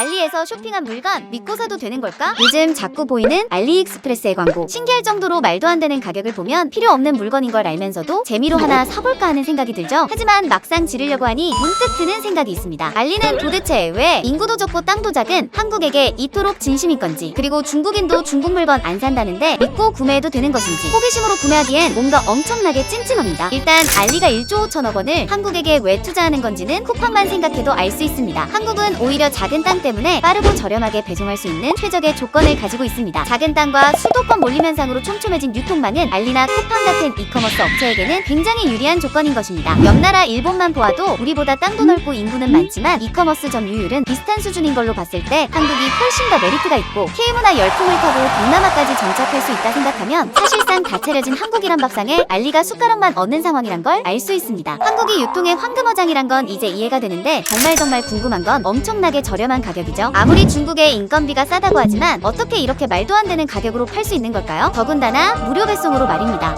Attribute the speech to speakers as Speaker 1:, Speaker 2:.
Speaker 1: 알리에서 쇼핑한 물건 믿고 사도 되는 걸까? 요즘 자꾸 보이는 알리익스프레스의 광고. 신기할 정도로 말도 안 되는 가격을 보면 필요 없는 물건인 걸 알면서도 재미로 하나 사볼까 하는 생각이 들죠? 하지만 막상 지르려고 하니 문득 드는 생각이 있습니다. 알리는 도대체 왜 인구도 적고 땅도 작은 한국에게 이토록 진심인 건지 그리고 중국인도 중국 물건 안 산다는데 믿고 구매해도 되는 것인지 호기심으로 구매하기엔 뭔가 엄청나게 찜찜합니다. 일단 알리가 1조 5천억 원을 한국에게 왜 투자하는 건지는 쿠팡만 생각해도 알 수 있습니다. 한국은 오히려 작은 땅 때문에 빠르고 저렴하게 배송할 수 있는 최적의 조건을 가지고 있습니다. 작은 땅과 수도권 몰림 현상으로 촘촘해진 유통망은 알리나 쿠팡 같은 이커머스 업체에게는 굉장히 유리한 조건인 것입니다. 옆 나라 일본만 보아도 우리보다 땅도 넓고 인구는 많지만 이커머스 점유율은 비슷한 수준인 걸로 봤을 때 한국이 훨씬 더 메리트가 있고 K문화 열풍을 타고 동남아까지 정착할 수 있다 생각하면 사실상 다 차려진 한국이란 밥상에 알리가 숟가락만 얻는 상황이란 걸 알 수 있습니다. 한국이 유통의 황금어장이란 건 이제 이해가 되는데 정말 정말 궁금한 건 엄청나게 저렴한 가격 이죠. 아무리 중국의 인건비가 싸다고 하지만 어떻게 이렇게 말도 안 되는 가격으로 팔 수 있는 걸까요? 더군다나 무료 배송으로 말입니다.